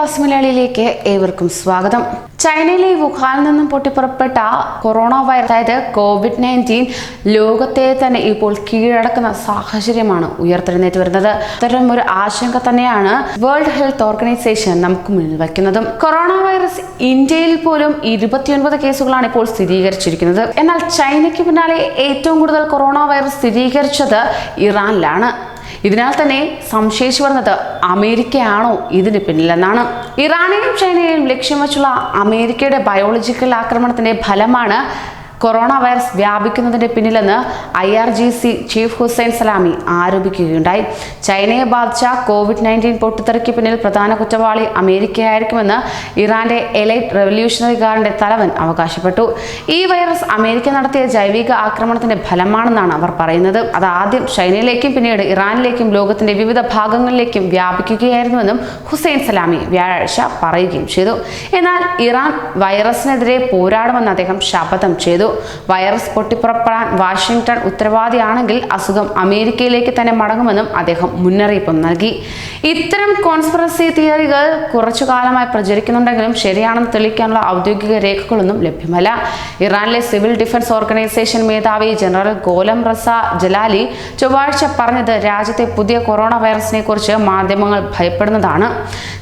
മലയാളിയിലേക്ക് ഏവർക്കും സ്വാഗതം. ചൈനയിലെ വുഹാനിൽ നിന്നും പൊട്ടിപ്പുറപ്പെട്ട കൊറോണ വൈറസ് അതായത് കോവിഡ് നയന്റീൻ ലോകത്തെ തന്നെ ഇപ്പോൾ കീഴടക്കുന്ന സാഹചര്യമാണ് ഉയർത്തെഴുന്നേറ്റ് വരുന്നത്. അത്തരം ഒരു ആശങ്ക തന്നെയാണ് വേൾഡ് ഹെൽത്ത് ഓർഗനൈസേഷൻ നമുക്ക് മുന്നിൽ വയ്ക്കുന്നതും. കൊറോണ വൈറസ് ഇന്ത്യയിൽ പോലും ഇരുപത്തിയൊൻപത് കേസുകളാണ് ഇപ്പോൾ സ്ഥിരീകരിച്ചിരിക്കുന്നത്. എന്നാൽ ചൈനയ്ക്ക് പിന്നാലെ ഏറ്റവും കൂടുതൽ കൊറോണ വൈറസ് സ്ഥിരീകരിച്ചത് ഇറാനിലാണ്. ഇതിനാൽ തന്നെ സംശയിച്ചു വന്നത് അമേരിക്കയാണോ ഇതിന് പിന്നിലെന്നാണ്. ഇറാനെയും ചൈനയെയും ലക്ഷ്യം വെച്ചുള്ള അമേരിക്കയുടെ ബയോളജിക്കൽ ആക്രമണത്തിന്റെ ഫലമാണ് കൊറോണ വൈറസ് വ്യാപിക്കുന്നതിന്റെ പിന്നിലെന്ന് I R G C chief Hussein Salami ആരോപിക്കുകയുണ്ടായി. ചൈനയെ ബാധിച്ച കോവിഡ് നയന്റീൻ പൊട്ടിത്തെറിക്ക് പിന്നിൽ പ്രധാന കുറ്റവാളി അമേരിക്കയായിരിക്കുമെന്ന് ഇറാന്റെ എലൈറ്റ് റെവല്യൂഷണറി ഗാർഡിന്റെ തലവൻ അവകാശപ്പെട്ടു. ഈ വൈറസ് അമേരിക്ക നടത്തിയ ജൈവിക ആക്രമണത്തിന്റെ ഫലമാണെന്നാണ് അവർ പറയുന്നത്. അത് ആദ്യം ചൈനയിലേക്കും പിന്നീട് ഇറാനിലേക്കും ലോകത്തിന്റെ വിവിധ ഭാഗങ്ങളിലേക്കും വ്യാപിക്കുകയായിരുന്നുവെന്നും ഹുസൈൻ സലാമി വ്യാഴാഴ്ച പറയുകയും ചെയ്തു. എന്നാൽ ഇറാൻ വൈറസിനെതിരെ പോരാടുമെന്ന് അദ്ദേഹം ശപഥം ചെയ്തു. വൈറസ് പൊട്ടിപ്പുറപ്പെടാൻ വാഷിംഗ്ടൺ ഉത്തരവാദിയാണെങ്കിൽ അസുഖം അമേരിക്കയിലേക്ക് തന്നെ മടങ്ങുമെന്നും അദ്ദേഹം മുന്നറിയിപ്പ് നൽകി. ഇത്തരം കോൺസ്പിറസി തിയറികൾ കുറച്ചു കാലമായി പ്രചരിക്കുന്നുണ്ടെങ്കിലും ശരിയാണെന്ന് തെളിയിക്കാനുള്ള ഔദ്യോഗിക രേഖകളൊന്നും ലഭ്യമല്ല. ഇറാനിലെ സിവിൽ ഡിഫൻസ് ഓർഗനൈസേഷൻ മേധാവി ജനറൽ ഗോലം റസ ജലാലി ചൊവ്വാഴ്ച പറഞ്ഞത് രാജ്യത്തെ പുതിയ കൊറോണ വൈറസിനെ കുറിച്ച് മാധ്യമങ്ങൾ ഭയപ്പെടുന്നതാണ്.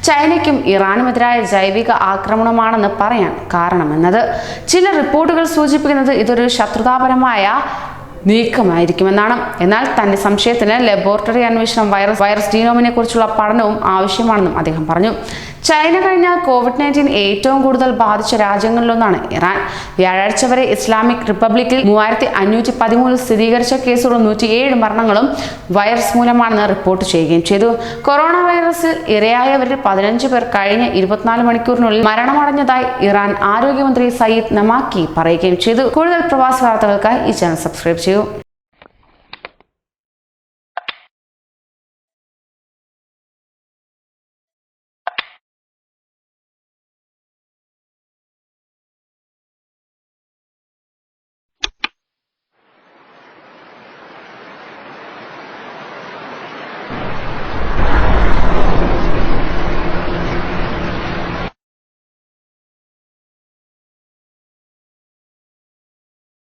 ചൈനയ്ക്കും ഇറാനുമെതിരായ ജൈവിക ആക്രമണമാണെന്ന് പറയാൻ കാരണമെന്നത്. ചില റിപ്പോർട്ടുകൾ സൂചിപ്പിക്കുന്നത് ഇതൊരു ശത്രുതാപരമായ നീക്കമായിരിക്കുമെന്നാണ്. എന്നാൽ തന്റെ സംശയത്തിന് ലബോറട്ടറി അന്വേഷണം വൈറസ് വൈറസ് ജീനോമിനെ കുറിച്ചുള്ള പഠനവും ആവശ്യമാണെന്നും അദ്ദേഹം പറഞ്ഞു. ചൈന കഴിഞ്ഞ കോവിഡ് നയന്റീൻ ഏറ്റവും കൂടുതൽ ബാധിച്ച രാജ്യങ്ങളിലൊന്നാണ് ഇറാൻ. വ്യാഴാഴ്ച വരെ ഇസ്ലാമിക് റിപ്പബ്ലിക്കിൽ മൂവായിരത്തി അഞ്ഞൂറ്റി പതിമൂന്ന് സ്ഥിരീകരിച്ച കേസുകളും നൂറ്റിയേഴ് മരണങ്ങളും വൈറസ് മൂലമാണെന്ന് റിപ്പോർട്ട് ചെയ്യുകയും ചെയ്തു. കൊറോണ വൈറസിൽ ഇരയായവരിൽ പതിനഞ്ച് പേർ കഴിഞ്ഞ ഇരുപത്തിനാല് മണിക്കൂറിനുള്ളിൽ മരണമടഞ്ഞതായി ഇറാൻ ആരോഗ്യമന്ത്രി സയ്യിദ് നമാക്കി പറയുകയും ചെയ്തു. കൂടുതൽ പ്രവാസി വാർത്തകൾക്കായി ഈ ചാനൽ സബ്സ്ക്രൈബ് ചെയ്യൂ.